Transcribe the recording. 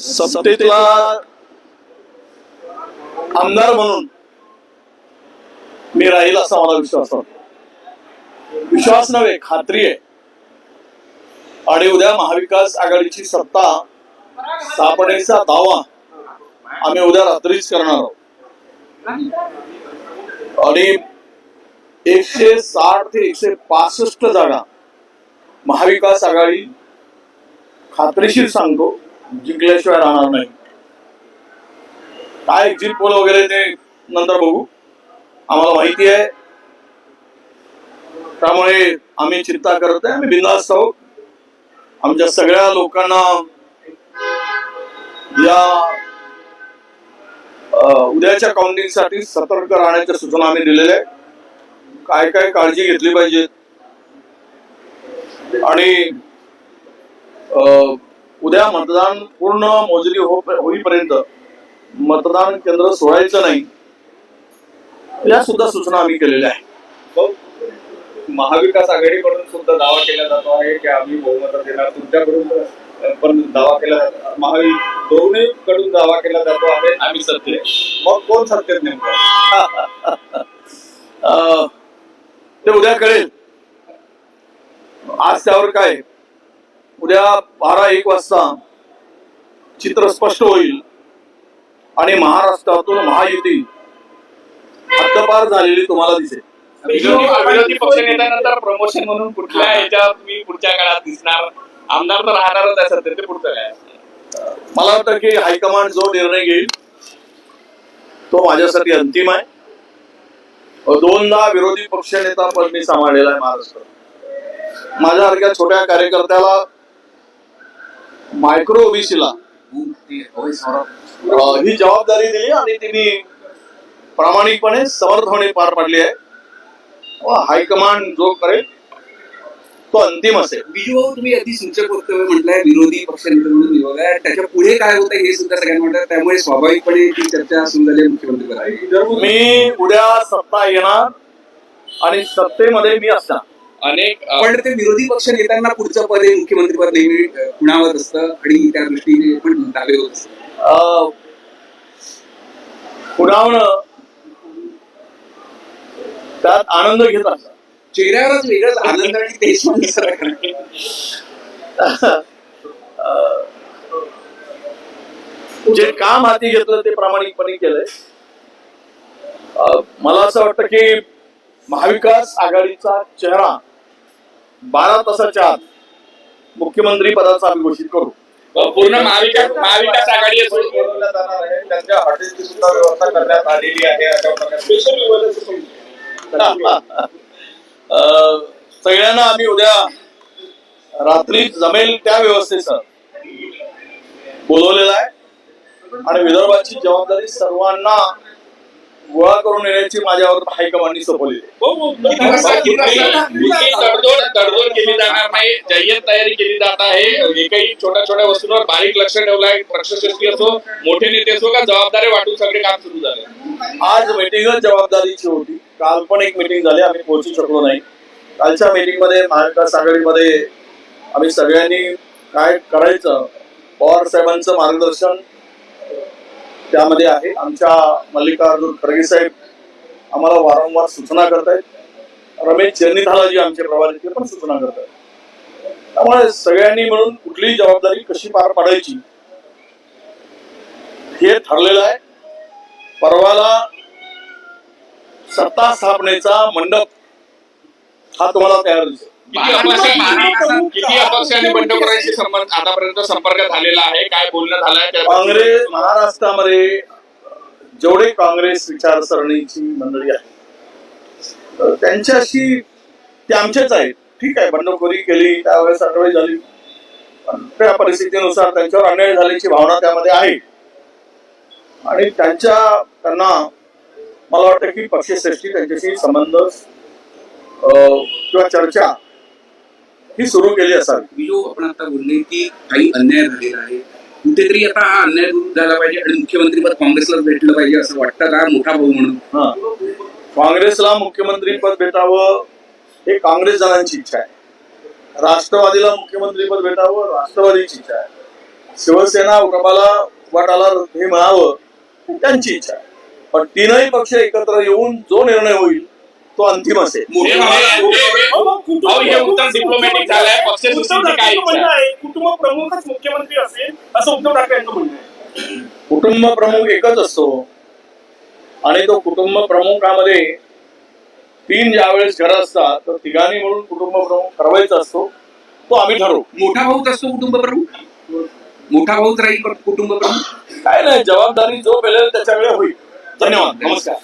सत्तेतला आमदार म्हणून मी राहील असा मला विश्वास विश्वास नव्हे खात्री आहे. आणि उद्या महाविकास आघाडीची सत्ता स्थापनेचा दावा आम्ही उद्या रात्रीच करणार आहोत. आणि एकशे साठ ते एकशे पासष्ट जागा महाविकास आघाडी खात्रीशीर सांगतो. जिंकल्याशिवाय राहणार नाही. काय एक्झिट पोल वगैरे ते नंतर बघू. आम्हाला माहिती आहे. त्यामुळे आम्ही चिंता करत आहे आम्ही बिंदास्त आहोत. आमच्या सगळ्या लोकांना या उद्याच्या काउंटिंगसाठी सतर्क राहण्याच्या सूचना आम्ही दिलेल्या आहे काय काय काळजी घेतली पाहिजे? आणि उद्या मतदान पूर्ण मोजणी हो होईपर्यंत मतदान केंद्र सोडायचं नाही या सुद्धा सूचना आम्ही केलेल्या आहे मग महाविकास आघाडीकडून सुद्धा दावा केला जातो आहे की आम्ही बहुमत देणार तुमच्याकडून पण दावा केला जातो. महावि दोन्ही कडून दावा केला जातो आहे. आम्ही सत्य मग कोण सत्तेत नेमकं? अ, ते उद्या कळेल. आज त्यावर काय उद्या बारा एक वाजता चित्र स्पष्ट होईल आणि महाराष्ट्रातून महायुती हद्दपार झालेली तुम्हाला दिसेल. विरोधी पक्षनेत्यानंतर प्रमोशन म्हणून कुठल्या ह्याच्यात तुम्ही पुढच्या काळात दिसणार? आमदार तर राहणारच आहे सध्या ते पुढचं काय? मला वाटतं की हायकमांड जो निर्णय घेईल तो माझ्यासाठी अंतिम आहे. दोनदा विरोधी पक्षनेता पण मी सांभाळलेला आहे महाराष्ट्रात. माझ्यासारख्या छोट्या कार्यकर्त्याला मायक्रो ओबीसीला. ही जबाबदारी दिली आणि ती मी प्रामाणिकपणे समर्थपणे पार पाडली आहे. हायकमांड जो करेल तो अंतिम असेल. बिजू भाऊ तुम्ही अगदी सूचक वक्तव्य म्हटलंय विरोधी म्हणून निवडलाय त्याच्या पुढे काय होतं हे सुद्धा सगळ्यांना म्हणतात त्यामुळे स्वाभाविकपणे ती चर्चा मुख्यमंत्रीवर आहे मी उद्या सत्ता येणार आणि सत्तेमध्ये मी असणार. अनेक पण ते विरोधी पक्ष नेत्यांना पुढचं पद हे मुख्यमंत्रीपद नेहमी खुणावत असतं? आणि त्या दृष्टीने पण दावे होत असतात. अ, खुणावणं त्यात आनंद घेत असतात. चेहऱ्यावरच वेगळाच आनंद आणि आहे. जे काम हाती घेतलं ते प्रामाणिकपणे केलंय. अ, मला असं वाटतं की महाविकास आघाडीचा चेहरा बारा तासाच्या आत मुख्यमंत्री पदाचा आम्ही घोषित करू. पूर्ण महाविकास महाविकास आघाडी असून त्यांच्या हॉटेलची सुद्धा व्यवस्था करण्यात आलेली आहे. अशा प्रकारे अ, सगळ्यांना आम्ही उद्या रात्री जमेल त्या व्यवस्थेसह बोलवलेलं आहे. आणि विदर्भाची जबाबदारी सर्वांना गोळा करून येण्याची माझ्यावर हायकमांडनी सोपवली. तडजोड तडजोड केली जाणार नाही जय्यत तयारी केली जात आहे एकही छोट्या छोट्या वस्तूंवर बारीक लक्ष ठेवलं आहे पक्षश्रेष्ठी असो मोठे नेते असो का जबाबदारी वाटून सगळे काम सुरू झाले? आज मिटिंगच जबाबदारीची होती. काल पण एक मिटिंग झाली आम्ही पोहोचू शकलो नाही. कालच्या मीटिंगमध्ये महाविकास आघाडीमध्ये आम्ही सगळ्यांनी काय करायचं? पवार साहेबांचं मार्गदर्शन त्यामध्ये आहे. आमच्या मल्लिकार्जुन खरगे साहेब आम्हाला वारंवार सूचना करतायत. रमेश चेन्नीथालाजी आमचे प्रभारी ते पण सूचना करतायत. त्यामुळे सगळ्यांनी मिळून कुठलीही जबाबदारी कशी पार पाडायची हे ठरलेलं आहे. परवाला सत्ता स्थापनेचा मंडप हा तुम्हाला तयार दिसतो किती अपक्ष किती अपक्ष आणि बंडखोरांशी संबंध आतापर्यंत संपर्क झालेला आहे. काय बोलणं झालंय? त्या- काँग्रेस महाराष्ट्रामध्ये जेवढे काँग्रेस विचारसरणीची मंडळी आहे त्यांच्याशी ते आमचेच आहेत. ठीक आहे बंडखोरी केली त्यावेळेस अटवळी झाली. पण त्या परिस्थितीनुसार त्यांच्यावर अन्याय झाल्याची भावना त्यामध्ये आहे. आणि त्यांच्या त्यांना मला वाटतं की पक्षश्रेष्ठी त्यांच्याशी संबंध अं, किंवा चर्चा ही सुरू केली असावी बिजू आपण आता बोलले की काही अन्याय झालेला आहे. कुठेतरी आता हा अन्याय दूर झाला पाहिजे आणि मुख्यमंत्रीपद काँग्रेसलाच भेटलं पाहिजे असं वाटतं का? मोठा भाऊ म्हणून. हा. काँग्रेसला मुख्यमंत्री पद भेटावं हे काँग्रेस जणांची इच्छा आहे. राष्ट्रवादीला मुख्यमंत्री पद भेटावं राष्ट्रवादीची इच्छा आहे. शिवसेना उठावाला वाटाला हे ही त्यांची इच्छा आहे. पण तीनही पक्ष एकत्र येऊन जो निर्णय होईल तो अंतिम असेल हे- हे- हे- हे? कुटुंब प्रमुखच मुख्यमंत्री असेल असं उद्धव ठाकरे यांचं म्हणणं आहे कुटुंब प्रमुख एकच असतो आणि तो कुटुंब प्रमुखामध्ये तीन ज्यावेळेस घर असतात तर तिघांनी म्हणून कुटुंब प्रमुख ठरवायचा असतो तो आम्ही ठरवू मोठा भाऊच असतो कुटुंब प्रमुख मोठा भाऊच राहील पण कुटुंब प्रमुख काय नाही जबाबदारी जो पेलेल त्याच्याकडे होईल धन्यवाद नमस्कार